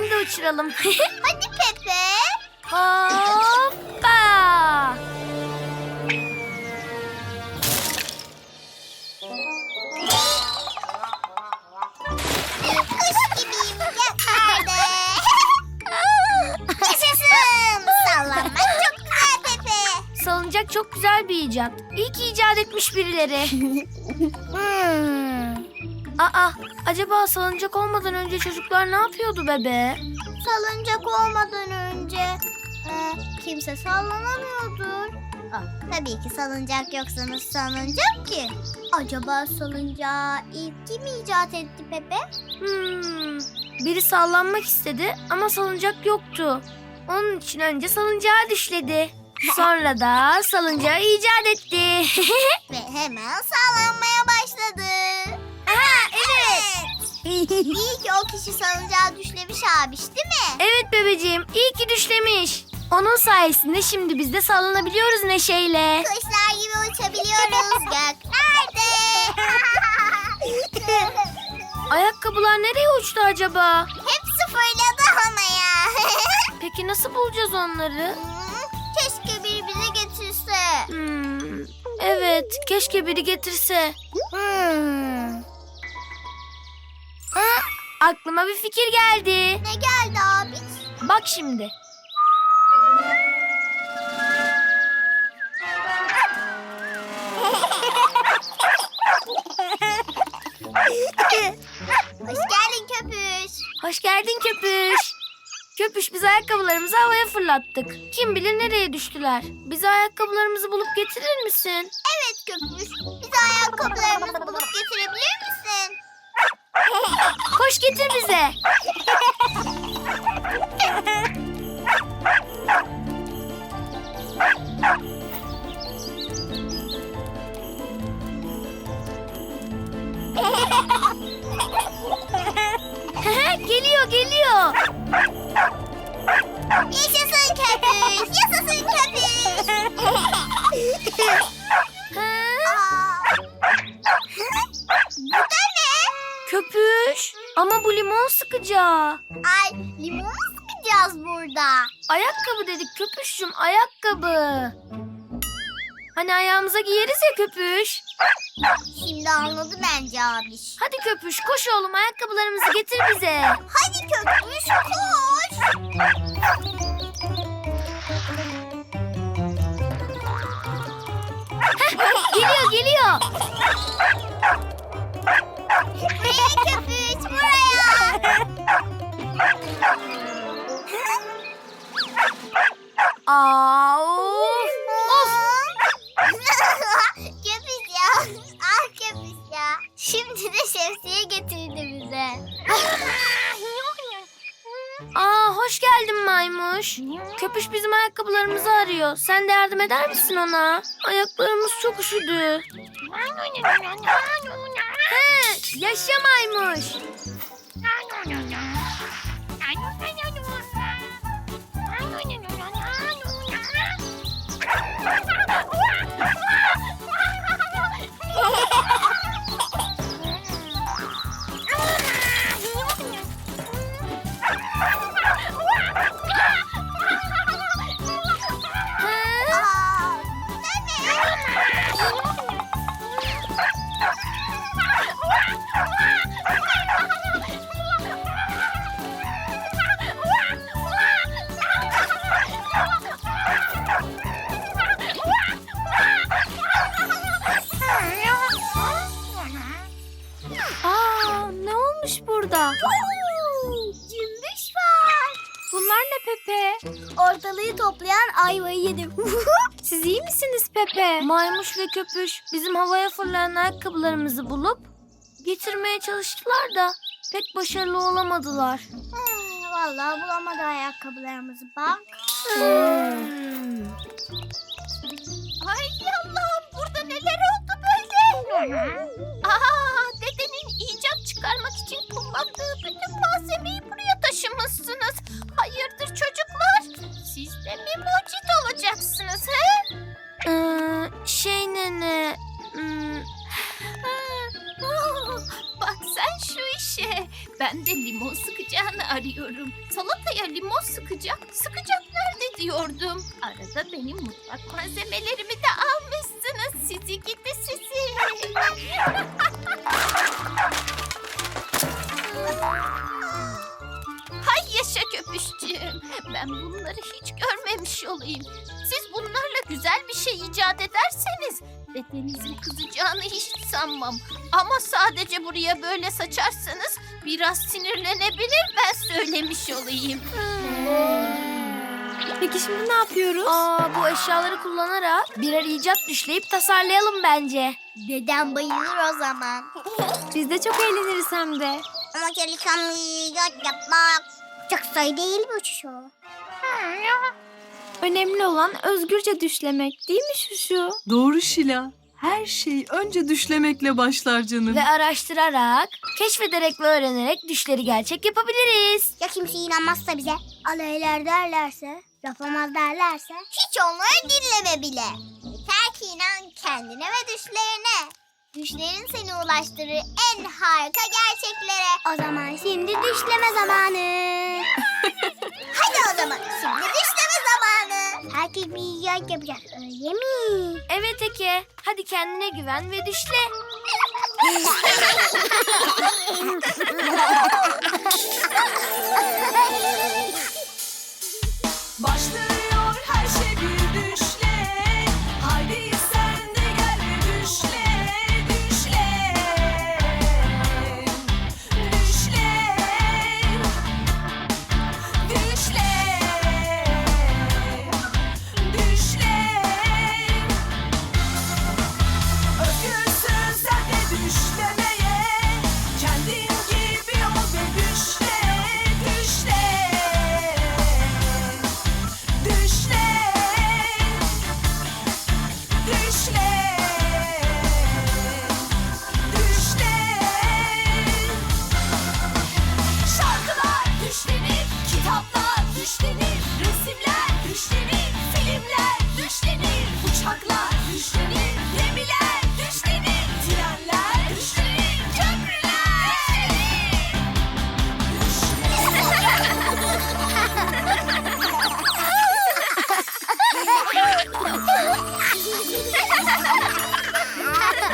De uçuralım. Hadi Pepe. Hoppa. Kuş gibiyim göklerde. Yaşasın. Sallanmak çok güzel Pepe. Salıncak çok güzel bir icat. İyi ki icat etmiş birileri. Aa, acaba salıncak olmadan önce çocuklar ne yapıyordu bebe? Salıncak olmadan önce e, kimse sallanamıyordur. Aa, tabii ki salıncak yoksanız salıncak ki. Acaba salıncağı ilk kim icat etti Pepe? Hmm, biri sallanmak istedi ama salıncak yoktu. Onun için önce salıncağı düşledi. Sonra da salıncağı icat etti. Ve hemen sallanmaya başladı. İyi ki o kişi salıncağı düşlemiş abiş değil mi? Evet bebeciğim, iyi ki düşlemiş. Onun sayesinde şimdi biz de sallanabiliyoruz neşeyle. Kuşlar gibi uçabiliyoruz göklerde. Ayakkabılar nereye uçtu acaba? Hepsi fırladı havaya. Peki nasıl bulacağız onları? Hmm, Keşke biri bize getirse. Hmm, evet, keşke biri getirse. Hmm. Aklıma bir fikir geldi. Ne geldi abi? Bak şimdi. Hoş geldin köpüş. Hoş geldin köpüş. Köpüş biz ayakkabılarımızı havaya fırlattık. Kim bilir nereye düştüler. Bize ayakkabılarımızı bulup getirir misin? Evet köpüş. Bize ayakkabılarımızı Ayakkabı dedik köpüşüm ayakkabı. Hani ayağımıza giyeriz ya köpüş. Şimdi anladı bence abiş. Hadi köpüş koş oğlum ayakkabılarımızı getir bize. Hadi köpüş koş. Geliyor geliyor. Buraya köpüş buraya. Aa, of. of. köpüş ya. Ah köpüş ya. Şimdi de şemsiye getirdi bize. Aa, hoş geldin maymuş. Köpüş bizim ayakkabılarımızı arıyor. Sen de yardım eder misin ona? Ayaklarımız çok üşüdü. He, yaşa maymuş. Ha ha! Köpükle köpüş bizim havaya fırlayan ayakkabılarımızı bulup getirmeye çalıştılar da pek başarılı olamadılar. Hmm, vallahi bulamadı ayakkabılarımızı bak. Hmm. Ay Allah'ım burada neler oldu böyle? Aa, dedenin icat çıkarmak için kullandığı bütün malzemeyi buraya taşımışsınız. Hayırdır çocuklar? Siz de mi mucit olacaksınız he? Ee, yerine... hmm, Bak sen şu işe. Ben de limon sıkacağını arıyorum. Salataya limon sıkacak, sıkacak nerede diyordum. Arada benim mutfak malzemelerimi de almışsınız. Sizi gidi sizi. Yaşa köpüşçüğüm. Ben bunları hiç görmemiş olayım. Siz bunlarla güzel bir şey icat ederseniz dedenizin kızacağını hiç sanmam. Ama sadece buraya böyle saçarsanız biraz sinirlenebilir ben söylemiş olayım. Peki şimdi ne yapıyoruz? Aa, bu eşyaları kullanarak birer icat düşleyip tasarlayalım bence. Dedem bayılır o zaman. Biz de çok eğleniriz hem de. Ama çalışan icat yapmak çok sayı değil bu şu. Önemli olan özgürce düşlemek değil mi Şuşu? Doğru Şila. Her şey önce düşlemekle başlar canım. Ve araştırarak, keşfederek ve öğrenerek düşleri gerçek yapabiliriz. Ya kimse inanmazsa bize? Aleyler derlerse, yapamaz derlerse? Hiç onları dinleme bile. Yeter ki inan kendine ve düşlerine. Düşlerin seni ulaştırır en harika gerçeklere. O zaman şimdi düşleme zamanı. Hadi o zaman şimdi düşleme zamanı. Herkes bir icat yapacak öyle mi? Evet Eke, hadi kendine güven ve düşle. Başlıyor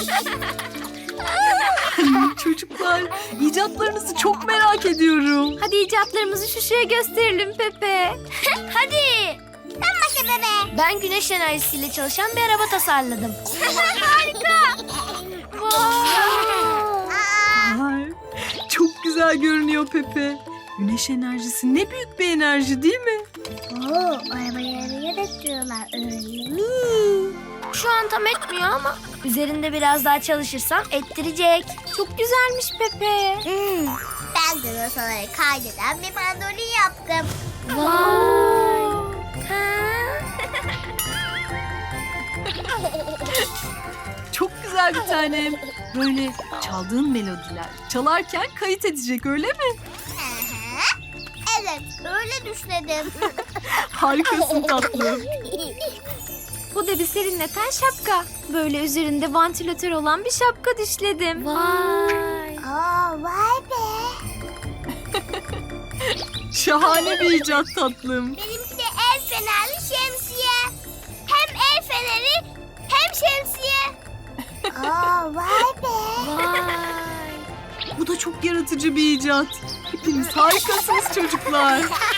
Çocuklar, icatlarınızı çok merak ediyorum. Hadi icatlarımızı Şuşu'ya gösterelim Pepe. Hadi. Başla bebe. Ben güneş enerjisiyle çalışan bir araba tasarladım. Ay, çok güzel görünüyor Pepe. Güneş enerjisi ne büyük bir enerji değil mi? Oo, arabayı hareket ettiriyorlar öyle mi? Şu an tam etmiyor ama üzerinde biraz daha çalışırsam ettirecek. Çok güzelmiş Pepe. Hmm, ben de notaları kaydeden bir mandolin yaptım. Vay. Çok güzel bir tanem. Böyle çaldığın melodiler çalarken kayıt edecek öyle mi? Evet, öyle düşledim. Harikasın tatlım. Bu da bir serinleten şapka. Böyle üzerinde vantilatör olan bir şapka düşledim. Vay. Aa, vay be. Şahane bir icat tatlım. Benimki de el fenerli şemsiye. Hem el feneri hem şemsiye. Aa, vay be. Vay. Bu da çok yaratıcı bir icat. Hepiniz harikasınız çocuklar.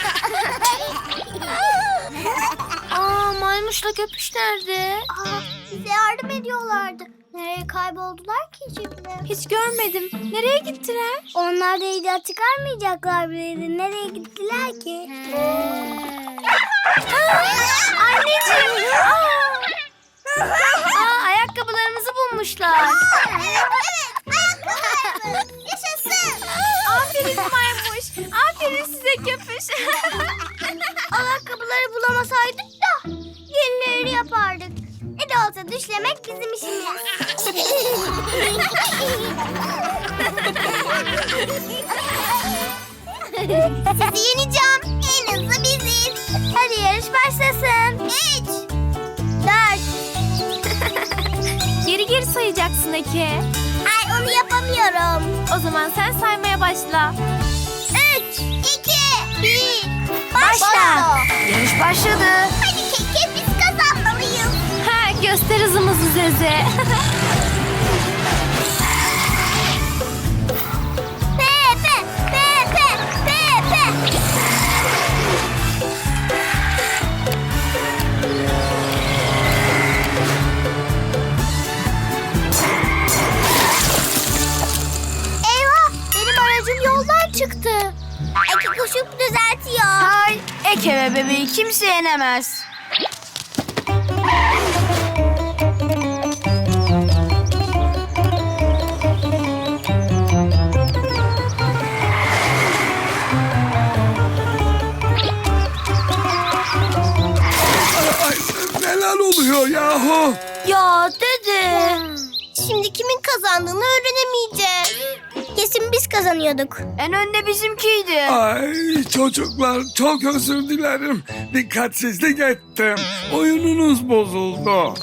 maymuşla köpüş nerede? Aa, bize yardım ediyorlardı. Nereye kayboldular ki şimdi? Hiç görmedim. Nereye gittiler? Onlar da icat çıkarmayacaklar mıydı? Nereye gittiler ki? Anneciğim. Aa ayakkabılarımızı bulmuşlar. evet evet. Ayakkabılarımız. Yaşasın. Aferin maymuş. Aferin size köpüş. Ayakkabıları bulamasaydık da yenilerini yapardık. Ne de olsa düşlemek bizim işimiz. Sizi yeneceğim. En hızlı biziz. Hadi yarış başlasın. Üç. Dört. sayıları sayacaksın Eke. Ay onu yapamıyorum. O zaman sen saymaya başla. Üç, iki, bir. Başla. Başla. Yarış başladı. Hadi göster hızımızı Zeze. Pepe, Pepe, Pepe. Eyvah, benim aracım yoldan çıktı. Eki kuşup düzeltiyor. Hay Eke ve bebeği kimse yenemez. Neler oluyor yahu? Ya dede. Şimdi kimin kazandığını öğrenemeyeceğiz. Kesin biz kazanıyorduk. En önde bizimkiydi. Ay çocuklar çok özür dilerim. Dikkatsizlik ettim. Oyununuz bozuldu.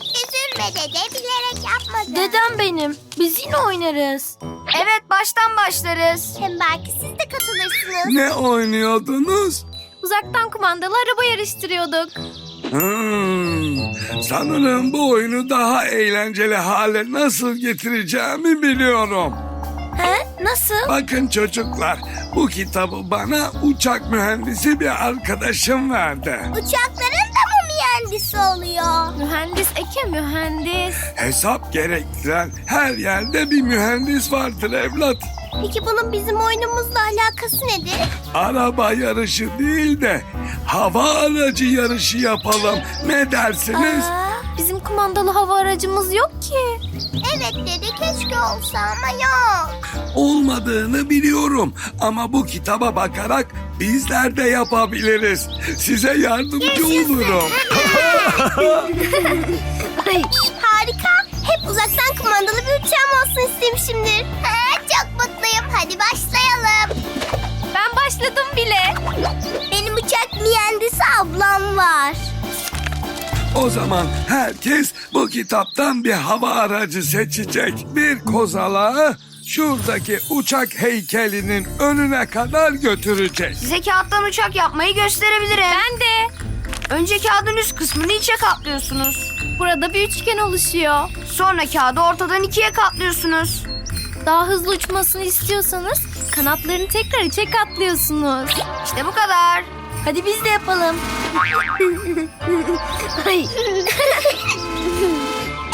Üzülme dede, bilerek yapmadım. Dedem benim. Biz yine oynarız. Evet baştan başlarız. Hem belki siz de katılırsınız. Ne oynuyordunuz? Uzaktan kumandalı araba yarıştırıyorduk. Hmm, sanırım bu oyunu daha eğlenceli hale nasıl getireceğimi biliyorum. He? Nasıl? Bakın çocuklar, bu kitabı bana uçak mühendisi bir arkadaşım verdi. Uçakların da mı mühendisi oluyor? Mühendis Eke mühendis. Hesap gerektiren her yerde bir mühendis vardır evlat. Peki bunun bizim oyunumuzla alakası nedir? Araba yarışı değil de hava aracı yarışı yapalım. Ne dersiniz? Bizim kumandalı hava aracımız yok ki. Evet dedi keşke olsa ama yok. Olmadığını biliyorum ama bu kitaba bakarak bizler de yapabiliriz. Size yardımcı olurum. Harika. Hep uzaktan kumandalı bir uçağım olsun istemişimdir. Mutluyum. Hadi başlayalım. Ben başladım bile. Benim uçak mühendisi ablam var. O zaman herkes bu kitaptan bir hava aracı seçecek. Bir kozalağı şuradaki uçak heykelinin önüne kadar götürecek. Size kağıttan uçak yapmayı gösterebilirim. Ben de. Önce kağıdın üst kısmını içe katlıyorsunuz. Burada bir üçgen oluşuyor. Sonra kağıdı ortadan ikiye katlıyorsunuz. Daha hızlı uçmasını istiyorsanız kanatlarını tekrar içe katlıyorsunuz. İşte bu kadar. Hadi biz de yapalım. Ay,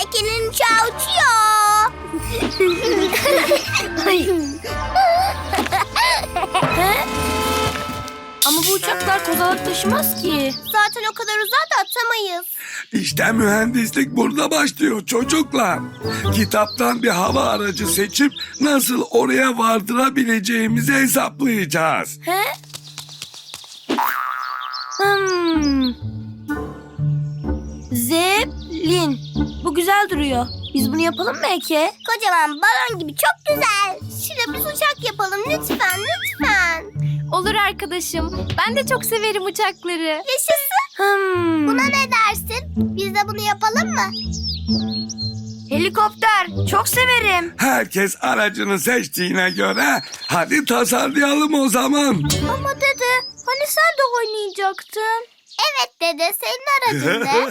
Eke'nin uçağı uçuyor. ay. Ama bu uçaklar kozalak taşımaz ki. Zaten o kadar uzağa da atamayız. İşte mühendislik burada başlıyor çocuklar. Kitaptan bir hava aracı seçip nasıl oraya vardırabileceğimizi hesaplayacağız. He? Hmm. Zeplin. Bu güzel duruyor. Biz bunu yapalım mı Eke? Kocaman balon gibi çok güzel. Şurada biz uçak yapalım lütfen lütfen. Olur arkadaşım. Ben de çok severim uçakları. Yaşasın. Hmm. Buna ne dersin? Biz de bunu yapalım mı? Helikopter. Çok severim. Herkes aracını seçtiğine göre hadi tasarlayalım o zaman. Ama dede hani sen de oynayacaktın. Evet dede senin aracın ne?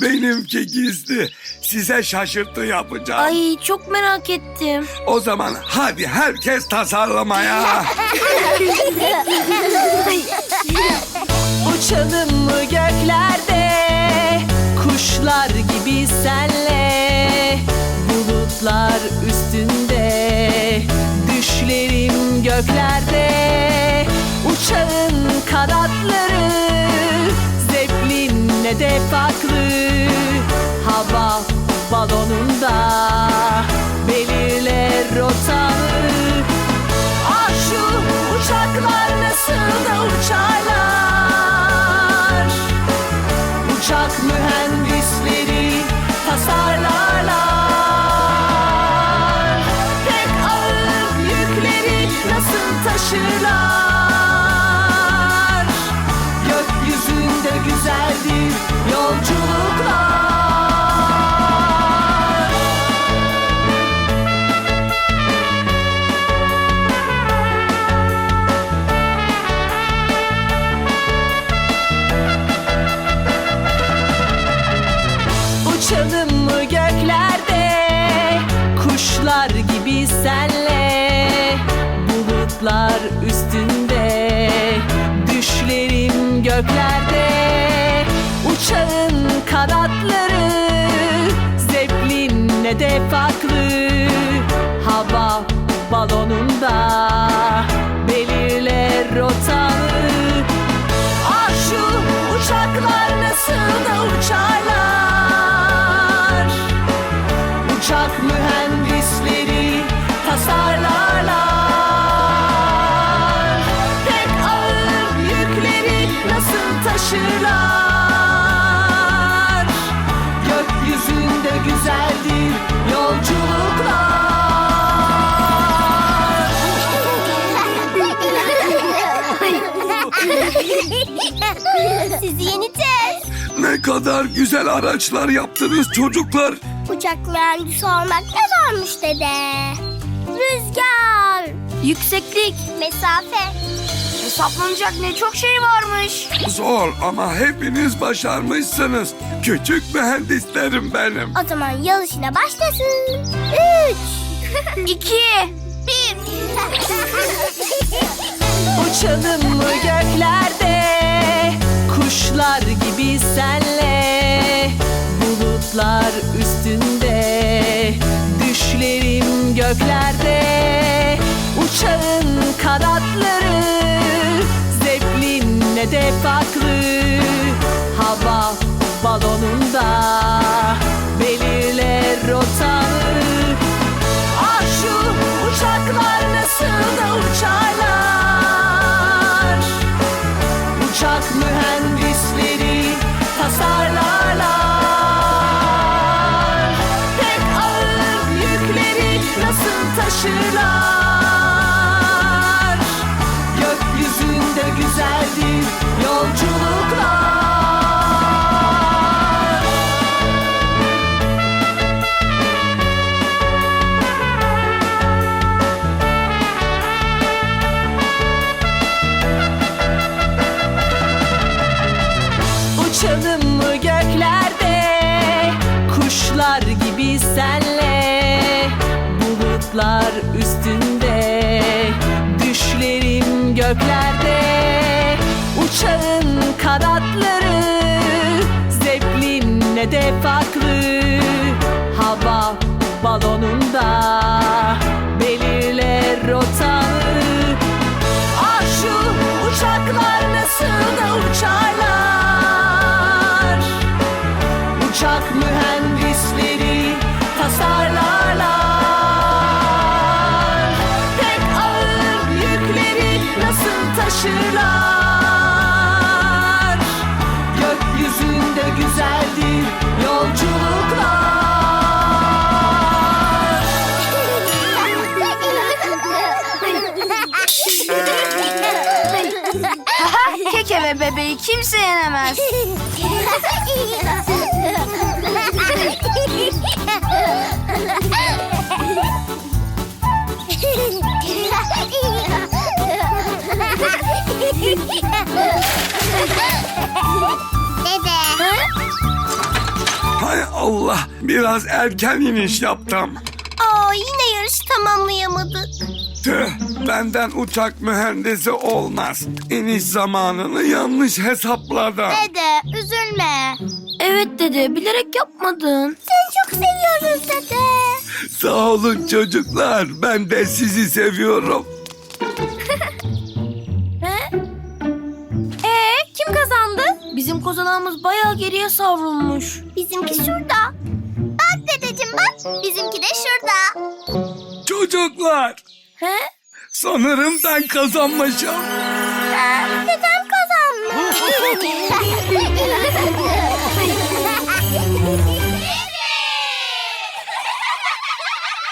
Benimki gizli. Size şaşırtı yapacağım. Ay çok merak ettim. O zaman hadi herkes tasarlamaya. Uçalım mı göklerde Kuşlar gibi senle Bulutlar üstünde Düşlerim göklerde Uçağın kanatları Hava balonunda. Belirle rotanı Ah şu uçaklar nasıl da uçarlar. Uçak mühendisleri üstünde Düşlerim göklerde Uçağın kanatları Zeplin de farklı Hava balonunda Belirler rotanı Ah şu uçaklar nasıl da uçarlar Uçak Sizi yeneceğiz. Ne kadar güzel araçlar yaptınız çocuklar. Uçak mühendisi olmak ne varmış dede? Rüzgar, Yükseklik. mesafe. Hesaplanacak ne çok şey varmış. Zor ama hepiniz başarmışsınız. Küçük mühendislerim benim. O zaman işine başlasın. Üç. İki. Uçalım mı göklerde Kuşlar gibi senle Bulutlar üstünde Düşlerim göklerde Uçağın kanatları Zeplin ne de farklı Hava balonunda Belirle rotanı Ah şu uçaklar nasıl da uçarlar Uçak mühendisleri tasarlarlar Zeplin ne de farklı Hava balonunda. Belirle rotanı Ah şu uçaklar nasıl da uçarlar? Uçak mühendisleri tasarlarlar. Pek ağır yükleri nasıl taşırlar kimse yenemez. Dede. Hay Allah biraz erken iniş yaptım. Aa yine yarışı tamamlayamadık. Tüh benden uçak mühendisi olmaz. İniş zamanını yanlış hesapladım. Dede üzülme. Evet dede bilerek yapmadın. Seni çok seviyoruz dede. Sağ olun çocuklar ben de sizi seviyorum. Ee kim kazandı? Bizim kozalağımız bayağı geriye savrulmuş. Bizimki şurada. Bak dedeciğim bak. Bizimki de şurada. Çocuklar He? Sanırım ben kazanmayacağım. Ee, Dedem kazanmış.